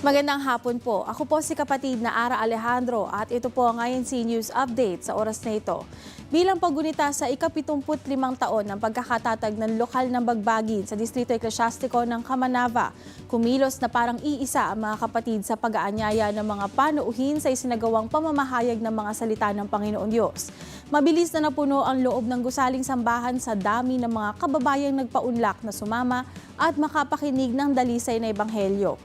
Magandang hapon po. Ako po si kapatid na Ara Alejandro at ito po ang INC News Update sa oras na ito. Bilang paggunita sa ikapitumput limang taon ng pagkakatatag ng lokal ng bagbagin sa Distrito Eklesyastiko ng Kamanava, kumilos na parang iisa ang mga kapatid sa pag-aanyaya ng mga panuuhin sa isinagawang pamamahayag ng mga salita ng Panginoon Diyos. Mabilis na napuno ang loob ng gusaling sambahan sa dami ng mga kababayang nagpaunlak na sumama at makapakinig ng dalisay na ebanghelyo.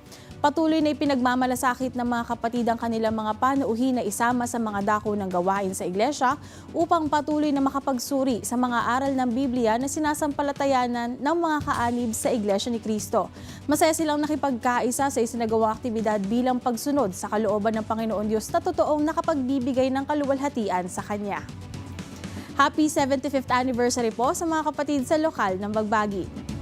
Patuloy na ipinagmamalasakit ng mga kapatid ang kanilang mga panuuhin na isama sa mga dako ng gawain sa iglesia upang patuloy na makapagsuri sa mga aral ng Biblia na sinasampalatayanan ng mga kaanib sa Iglesia ni Kristo. Masaya silang nakipagkaisa sa isinagawang aktibidad bilang pagsunod sa kalooban ng Panginoon Diyos na totoong nakapagbibigay ng kaluwalhatian sa Kanya. Happy 75th anniversary po sa mga kapatid sa lokal ng Bagbagi.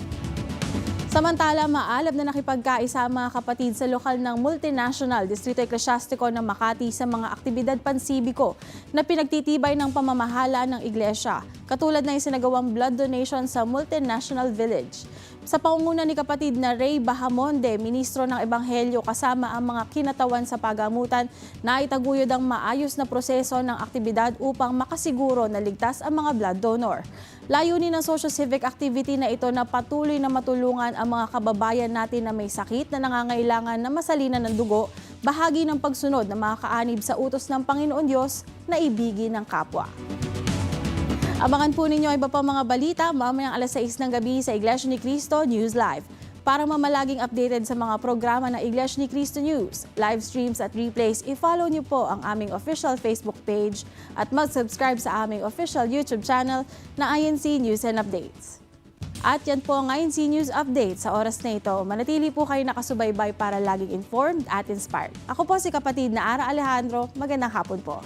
Samantala, maalab na nakipagkaisa ang mga kapatid sa lokal ng multinational Distrito Eklesyastiko ng Makati sa mga aktibidad pansibiko na pinagtitibay ng pamamahala ng iglesia, katulad ng isinagawang blood donation sa multinational village. Sa pangunguna ni kapatid na Ray Bahamonde, ministro ng Ebanghelyo kasama ang mga kinatawan sa pagamutan, na itaguyod ang maayos na proseso ng aktibidad upang makasiguro na ligtas ang mga blood donor. Layunin ng social civic activity na ito na patuloy na matulungan ang mga kababayan natin na may sakit na nangangailangan na masalinan ng dugo, bahagi ng pagsunod ng mga kaanib sa utos ng Panginoon Diyos na ibigin ng kapwa. Abangan po ninyo iba pang mga balita mamayang alas 6 ng gabi sa Iglesia ni Cristo News Live. Para mamalaging updated sa mga programa ng Iglesia ni Cristo News, live streams at replays, i-follow niyo po ang aming official Facebook page at mag-subscribe sa aming official YouTube channel na INC News and Updates. At yan po ang INC News Update sa oras na ito. Manatili po kayo nakasubaybay para laging informed at inspired. Ako po si kapatid na Ara Alejandro. Magandang hapon po.